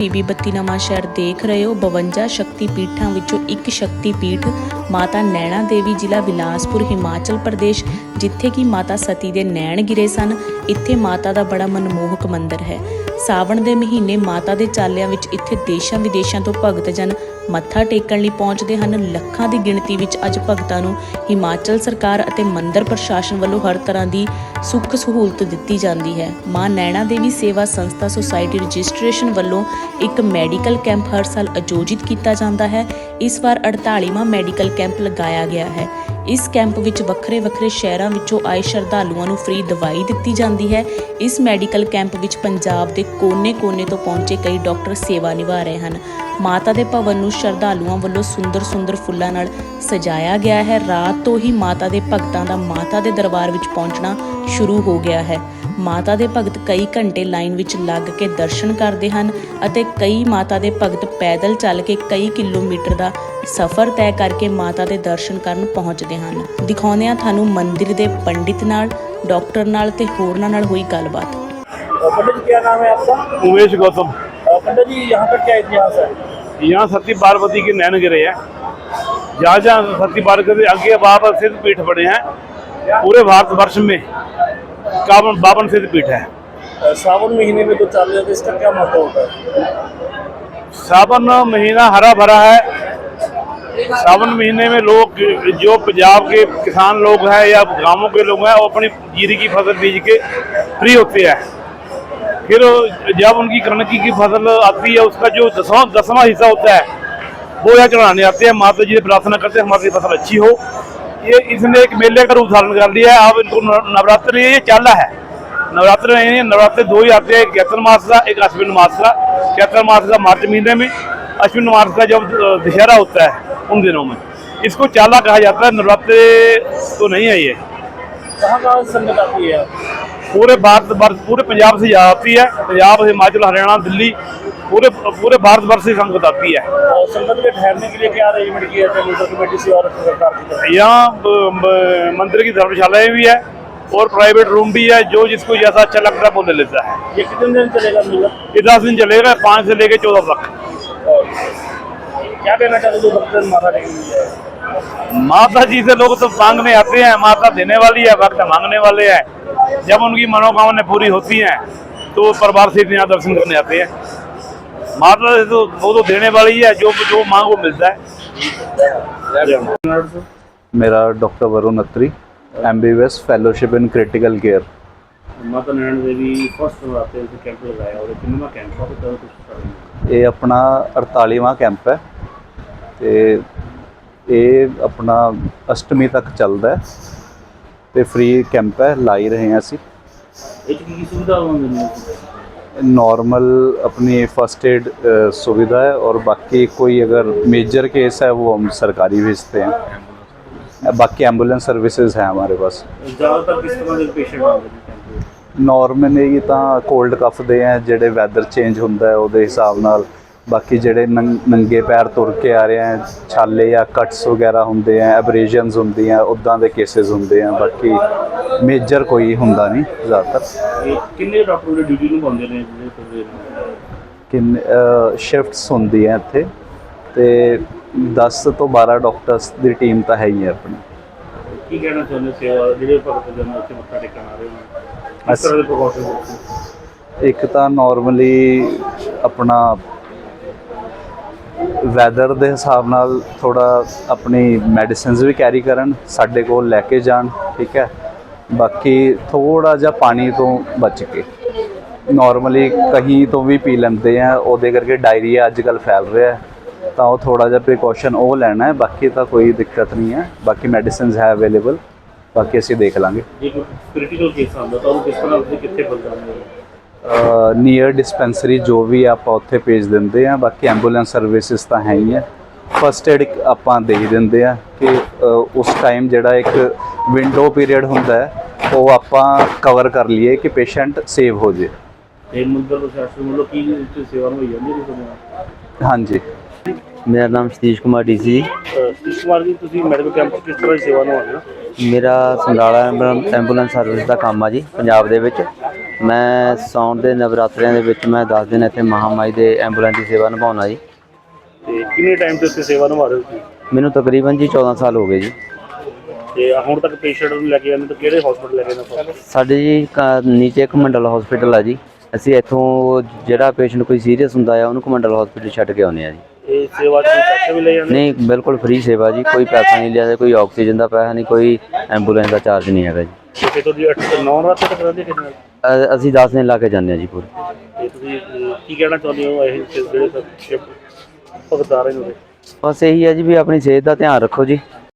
TV ਬੱਤੀ ਨਵਾਂ ਸ਼ਹਿਰ ਦੇਖ ਰਹੇ ਹੋ। 52 ਸ਼ਕਤੀ ਪੀਠਾਂ ਵਿੱਚੋਂ ਇੱਕ ਸ਼ਕਤੀ ਪੀਠ ਮਾਤਾ ਨੈਣਾ ਦੇਵੀ ਜ਼ਿਲ੍ਹਾ ਬਿਲਾਸਪੁਰ, ਹਿਮਾਚਲ ਪ੍ਰਦੇਸ਼, ਜਿੱਥੇ ਕਿ ਮਾਤਾ ਸਤੀ ਦੇ ਨੈਣ ਗਿਰੇ ਸਨ। ਇੱਥੇ ਮਾਤਾ ਦਾ ਬੜਾ ਮਨਮੋਹਕ ਮੰਦਿਰ ਹੈ। ਸਾਵਣ ਦੇ ਮਹੀਨੇ ਮਾਤਾ ਦੇ ਚਾਲਿਆਂ ਵਿੱਚ ਇੱਥੇ ਦੇਸ਼ਾਂ ਵਿਦੇਸ਼ਾਂ ਤੋਂ ਭਗਤ ਜਨ ਮੱਥਾ ਟੇਕਣ ਲਈ ਪਹੁੰਚਦੇ ਹਨ। ਲੱਖਾਂ ਦੀ ਗਿਣਤੀ ਵਿੱਚ ਅੱਜ ਭਗਤਾਂ ਨੂੰ ਹਿਮਾਚਲ ਸਰਕਾਰ ਅਤੇ ਮੰਦਰ ਪ੍ਰਸ਼ਾਸਨ ਵੱਲੋਂ ਹਰ ਤਰ੍ਹਾਂ ਦੀ ਸੁੱਖ ਸਹੂਲਤ ਦਿੱਤੀ ਜਾਂਦੀ ਹੈ। ਮਾਂ ਨੈਣਾ ਦੇਵੀ ਸੇਵਾ ਸੰਸਥਾ ਸੁਸਾਇਟੀ ਰਜਿਸਟ੍ਰੇਸ਼ਨ ਵੱਲੋਂ ਇੱਕ ਮੈਡੀਕਲ ਕੈਂਪ ਹਰ ਸਾਲ ਆਯੋਜਿਤ ਕੀਤਾ ਜਾਂਦਾ ਹੈ। ਇਸ ਵਾਰ 48ਵਾਂ ਮੈਡੀਕਲ ਕੈਂਪ ਲਗਾਇਆ ਗਿਆ ਹੈ। ਇਸ ਕੈਂਪ ਵਿੱਚ ਵੱਖਰੇ ਵੱਖਰੇ ਸ਼ਹਿਰਾਂ ਵਿੱਚੋਂ ਆਏ ਸ਼ਰਧਾਲੂਆਂ ਨੂੰ ਫ੍ਰੀ ਦਵਾਈ ਦਿੱਤੀ ਜਾਂਦੀ ਹੈ। ਇਸ ਮੈਡੀਕਲ ਕੈਂਪ ਵਿੱਚ ਪੰਜਾਬ ਦੇ ਕੋਨੇ-ਕੋਨੇ ਤੋਂ ਪਹੁੰਚੇ ਕਈ ਡਾਕਟਰ ਸੇਵਾ ਨਿਭਾ ਰਹੇ ਹਨ। ਮਾਤਾ ਦੇ ਭਵਨ ਨੂੰ ਸ਼ਰਧਾਲੂਆਂ ਵੱਲੋਂ ਸੁੰਦਰ-ਸੁੰਦਰ ਫੁੱਲਾਂ ਨਾਲ ਸਜਾਇਆ ਗਿਆ ਹੈ। ਰਾਤ ਤੋਂ ਹੀ ਮਾਤਾ ਦੇ ਭਗਤਾਂ ਦਾ ਮਾਤਾ ਦੇ ਦਰਬਾਰ ਵਿੱਚ ਪਹੁੰਚਣਾ ਸ਼ੁਰੂ ਹੋ ਗਿਆ ਹੈ। ਮਾਤਾ ਦੇ ਭਗਤ ਕਈ ਘੰਟੇ ਲਾਈਨ ਵਿੱਚ ਲੱਗ ਕੇ ਦਰਸ਼ਨ ਕਰਦੇ ਹਨ ਅਤੇ ਕਈ ਮਾਤਾ ਦੇ ਭਗਤ ਪੈਦਲ ਚੱਲ ਕੇ ਕਈ ਕਿਲੋਮੀਟਰ ਦਾ ਸਫ਼ਰ ਤੈਅ ਕਰਕੇ ਮਾਤਾ ਦੇ ਦਰਸ਼ਨ ਕਰਨ ਪਹੁੰਚਦੇ ਹਨ ਦਿਖਾਉਂਦੇ ਹਾਂ ਤੁਹਾਨੂੰ ਮੰਦਿਰ ਦੇ ਪੰਡਿਤ ਨਾਲ ਡਾਕਟਰ ਨਾਲ ਤੇ ਹੋਰਨਾਂ ਨਾਲ ਹੋਈ ਗੱਲਬਾਤ पंडित जी क्या नाम है आपका उमेश गौतम अ, पंडित जी यहाँ का क्या इतिहास है यहाँ सती पार्वती के नैन गिरे हैं जहाँ जहाँ सती पार्वती आगे बावन सिद्ध पीठ बने हैं पूरे भारतवर्ष में बावन सिद्ध पीठ है। सावन महीने में तो चालू है इसका क्या महत्व होता है? सावन महीना हरा भरा है। सावन महीने में लोग जो पंजाब के किसान लोग हैं या गाँवों के लोग हैं वो अपनी जीरी की फ़सल बीज के फ्री होते हैं। फिर जब उनकी कणकी की फ़सल आती है उसका जो दसवां दसवां हिस्सा होता है वो यहाँ चढ़ाने आते हैं। माता जी से प्रार्थना करते हैं हमारी फ़सल अच्छी हो। ये इसने एक मेले का रूप धारण कर लिया है अब इनको नव- नवरात्रि ये चाला है नवरात्र नहीं है नवरात्र दो ही आते हैं एक चैत्र मास का एक अश्विन मास का चैत्र मास का मार्च महीने में अश्विन मास का जब अ, दशहरा होता है उन दिनों में इसको चाला कहा जाता है नवरात्र तो नहीं है ये कहाँ कहाँ से संगत आती है पूरे भारत वर्ष पूरे पंजाब से आती है पंजाब हिमाचल हरियाणा दिल्ली पूरे पूरे भारत वर्ष से संगत आती है। और संगत के ठहरने के लिए क्या अरेंजमेंट किया है लोकल कमेटी से और सरकार की यहाँ मंदिर की धर्मशालाएँ भी है और प्राइवेट रूम भी है जो जिसको जैसा अच्छा लगता है वो ले लेता है। ये कितने दिन चलेगा मेला? ये दस दिन चलेगा पाँच से लेके चौदह तक। क्या कहना चाहते हो माता जी से लोग तो मांगने आते हैं माता देने वाली है भक्त मांगने वाले हैं। जब उनकी मनोकामना पूरी होती हैं तो परिवार से यहाँ दर्शन करने आते हैं। माता से तो वो तो देने वाली है जो जो मांग वो मिलता है मेरा doctor Varun Atri M B S fellowship in critical care Mata Naina Devi first ਵਾਸਤੇ ਅਸੀਂ ਕੈਂਪ ਲਗਾਇਆ ਔਰ ਕਿੰਨਾ ਕੈਂਪ ਆ ਤੇ ਕਦੋਂ ਤੁਸੀਂ ਇਹ ਆਪਣਾ 48ਵਾਂ ਕੈਂਪ ਹੈ ਤੇ ਇਹ ਆਪਣਾ ਅਸ਼ਟਮੀ ਤੱਕ ਚੱਲਦਾ ਹੈ ਤੇ ਫ੍ਰੀ ਕੈਂਪ ਹੈ ਲਾਈ ਰਹੇ ਹਾਂ ਅਸੀਂ। ਇਹ ਕੀ ਸੁਵਿਧਾ ਹੁੰਦੀ ਹੈ नॉर्मल अपनी फर्स्ट एड सुविधा है और बाकी कोई अगर मेजर केस है वो हम सरकारी भेजते हैं बाकी एम्बुलेंस सर्विसेज हैं हमारे पास ਜ਼ਿਆਦਾਤਰ ਕਿਸ ਤਰ੍ਹਾਂ ਦੇ ਪੇਸ਼ੈਂਟ ਆਉਂਦੇ ਨੇ ਕੈਂਪ ਵਿੱਚ ਨਾਰਮਲੀ ਤਾਂ ਕੋਲਡ ਕਫ ਦੇ ਆ ਜਿਹੜੇ ਵੈਦਰ ਚੇਂਜ ਹੁੰਦਾ ਹੈ ਉਹਦੇ ਹਿਸਾਬ ਨਾਲ ਬਾਕੀ ਜਿਹੜੇ ਨੰ- ਨੰਗੇ ਪੈਰ ਤੁਰ ਕੇ ਆ ਰਹੇ ਆ ਛਾਲੇ ਜਾਂ ਕਟਸ ਵਗੈਰਾ ਹੁੰਦੇ ਆ ਐਬਰੇਸ਼ਨਸ ਹੁੰਦੀਆਂ ਉਦਾਂ ਦੇ ਕੇसेस ਹੁੰਦੇ ਆ ਬਾਕੀ ਮੇਜਰ ਕੋਈ ਹੁੰਦਾ ਨਹੀਂ ਜ਼ਿਆਦਾਤਰ। ਕਿੰਨੇ ਡਾਕਟਰ ਦੀ ਡਿਊਟੀ ਨੂੰ ਪਾਉਂਦੇ ਨੇ ਜਿਹੜੇ ਨੇ? ਕਿੰਨ ਸ਼ਿਫਟਸ ਹੁੰਦੀਆਂ ਇੱਥੇ ਤੇ 10 ਤੋਂ 12 ਡਾਕਟਰਸ ਦੀ ਟੀਮ ਤਾਂ ਹੈ ਹੀ ਹੈ ਆਪਣੀ। ਕੀ ਕਹਿਣਾ ਚਾਹੁੰਦੇ ਸੇਵਾ ਜਿਹੜੇ ਭਗਤ ਜਨ ਉੱਥੇ ਮੱਥਾ ਟੇਕਣ ਆ ਰਹੇ ਕਿਸ ਅਸੀਂ- ਤਰ੍ਹਾਂ ਦੇ ਪ੍ਰੋਟੋਕੋਲ ਇੱਕ ਤਾਂ ਨਾਰਮਲੀ ਆਪਣਾ ਵੈਦਰ ਦੇ ਹਿਸਾਬ ਨਾਲ ਥੋੜਾ ਆਪਣੀ ਮੈਡੀਸਿਨਸ ਵੀ ਕੈਰੀ ਕਰਨ, ਸਾਡੇ ਕੋਲ ਲੈ ਕੇ ਜਾਣ, ਠੀਕ ਹੈ। ਬਾਕੀ ਥੋੜਾ ਜਿਹਾ ਪਾਣੀ ਤੋਂ ਬਚ ਕੇ। ਨਾਰਮਲੀ ਕਹੀਂ ਤੋਂ ਵੀ ਪੀ ਲੈਂਦੇ ਆ, ਉਹਦੇ ਕਰਕੇ ਡਾਇਰੀਆ ਅੱਜ ਕੱਲ ਫੈਲ ਰਿਹਾ ਤਾਂ ਉਹ ਥੋੜਾ ਜਿਹਾ ਪ੍ਰੀਕਾਸ਼ਨ ਉਹ ਲੈਣਾ ਹੈ, ਬਾਕੀ ਤਾਂ ਕੋਈ ਦਿੱਕਤ ਨਹੀਂ ਹੈ। ਬਾਕੀ ਮੈਡੀਸਿਨਸ ਹੈ ਅਵੇਲੇਬਲ ਬਾਕੀ ਅਸੀਂ ਦੇਖ ਲਾਂਗੇ। ਜੇ ਕ੍ਰਿਟੀਕਲ ਕੇਸ ਆਉਂਦਾ ਤਾਂ ਉਹ ਕਿਸ ਤਰ੍ਹਾਂ, ਕਿੱਥੇ ਪਹੁੰਚਾਉਂਦੇ ਹੋ? ਨੀਅਰ ਡਿਸਪੈਂਸਰੀ ਜੋ ਵੀ ਆਪਾਂ ਉੱਥੇ ਭੇਜ ਦਿੰਦੇ ਆ ਬਾਕੀ ਐਂਬੂਲੈਂਸ ਸਰਵਿਸਿਜ਼ ਤਾਂ ਹੈ ਹੀ ਆ। ਫਸਟ ਏਡ ਆਪਾਂ ਦੇ ਹੀ ਦਿੰਦੇ ਆ ਕਿ ਉਸ ਟਾਈਮ ਜਿਹੜਾ ਇੱਕ ਵਿੰਡੋ ਪੀਰੀਅਡ ਹੁੰਦਾ ਹੈ ਉਹ ਆਪਾਂ ਕਵਰ ਕਰ ਲਈਏ ਕਿ ਪੇਸ਼ੈਂਟ ਸੇਵ ਹੋ ਜੇ। ਇਹ ਮੰਦਰ ਪ੍ਰਸ਼ਾਸਨ ਵੱਲੋਂ ਕੀ ਇੱਥੇ ਸੇਵਾ ਹੋਈ ਜਾਂਦੀ ਹੈ ਤੁਹਾਡੇ ਨਾਲ? ਹਾਂਜੀ। ਮੇਰਾ ਨਾਮ ਸਤੀਸ਼ ਕੁਮਾਰ ਡੀਸੀ ਜੀ ਅਹ ਸਤੀਸ਼ ਕੁਮਾਰ ਜੀ ਤੁਸੀਂ ਮੈਡੀਕਲ ਕੈਂਪ ਕਿਸ ਤਰ੍ਹਾਂ ਦੀ ਸੇਵਾ ਨਿਭਾਉਂਦੇ ਹੋ? ਮੇਰਾ ਐਂਬੂਲੈਂਸ- ਐਂਬੂਲੈਂਸ ਸਰਵਿਸ ਦਾ ਕੰਮ ਆ ਜੀ ਪੰਜਾਬ ਦੇ ਵਿੱਚ। ਮੈਂ ਸਾਉਣ ਦੇ ਨਵਰਾਤਰਿਆਂ ਦੇ ਵਿੱਚ ਮੈਂ 10 ਦਿਨ ਇੱਥੇ ਮਹਾਮਾਈ ਦੇ ਐਂਬੂਲੈਂਸ ਦੀ ਸੇਵਾ ਨਿਭਾਉਣਾ ਜੀ। ਤੇ ਕਿੰਨੇ ਟਾਈਮ ਤੋਂ ਇੱਥੇ ਸੇਵਾ ਨਿਭਾ ਰਹੇ ਹੋ ਤੁਸੀਂ? ਮੈਨੂੰ ਤਕਰੀਬਨ ਜੀ 14 ਸਾਲ ਹੋ ਗਏ ਜੀ। ਤੇ ਹੁਣ ਤੱਕ ਪੇਸ਼ੈਂਟ ਨੂੰ ਲੈ ਕੇ ਜਾਂਦੇ ਤਾਂ ਕਿਹੜੇ ਹਸਪੀਟਲ ਲੈ ਕੇ ਜਾਂਦੇ ਹੋ? ਸਾਡੇ ਜੀ ਕ- ਨੀਚੇ ਇੱਕ ਮੰਡਲ ਹਸਪੀਟਲ ਆ ਜੀ। ਅਸੀਂ ਇੱਥੋਂ ਜਿਹੜਾ ਪੇਸ਼ੈਂਟ ਕੋਈ ਸੀਰੀਅਸ ਹੁੰਦਾ ਆ ਉਹਨੂੰ ਕਮੰਡਲ ਹਸਪੀਟਲ ਛੱਡ ਕੇ ਆਉਂਦੇ ਆ ਜੀ। ਇਹ ਸੇਵਾ 'ਚ ਕੋਈ ਪੈਸੇ ਵੀ ਲੈ ਜਾਂਦੇ? ਨਹੀਂ ਬਿਲਕੁਲ ਫ੍ਰੀ ਸੇਵਾ ਜੀ। ਕੋਈ ਪੈਸਾ ਨਹੀਂ ਲਿਆ ਕੋਈ ਆਕਸੀਜਨ ਦਾ ਪੈਸਾ ਨਹੀਂ ਕੋਈ ਐਂਬੂਲੈਂਸ ਦਾ ਚਾਰਜ ਨਹੀਂ ਹੈਗਾ ਜੀ। ਤੇ ਤੁਹਾਡੀ 8 9 ਰਾਤ ਤੱਕ ਰਹਿੰਦੇ ਕਿੰਨੇ ਨਾਲ? ਅ- ਅਸੀਂ 10 ਦਿਨ ਲਾ ਕੇ ਜਾਂਦੇ ਆ ਜੀ ਪੂਰੇ। ਤੇ ਤੁਸੀਂ ਕੀ ਕਹਿਣਾ ਚਾਹੁੰਦੇ ਹੋ ਇਹ ਜਿਹੜੇ ਸਭ ਭਗਤਾਰੇ ਨੂੰ ਬਸ ਇਹੀ ਹੈ ਜੀ ਵੀ ਆਪਣੀ ਸਿਹਤ ਦਾ ਧਿਆਨ ਰੱਖੋ ਜੀ।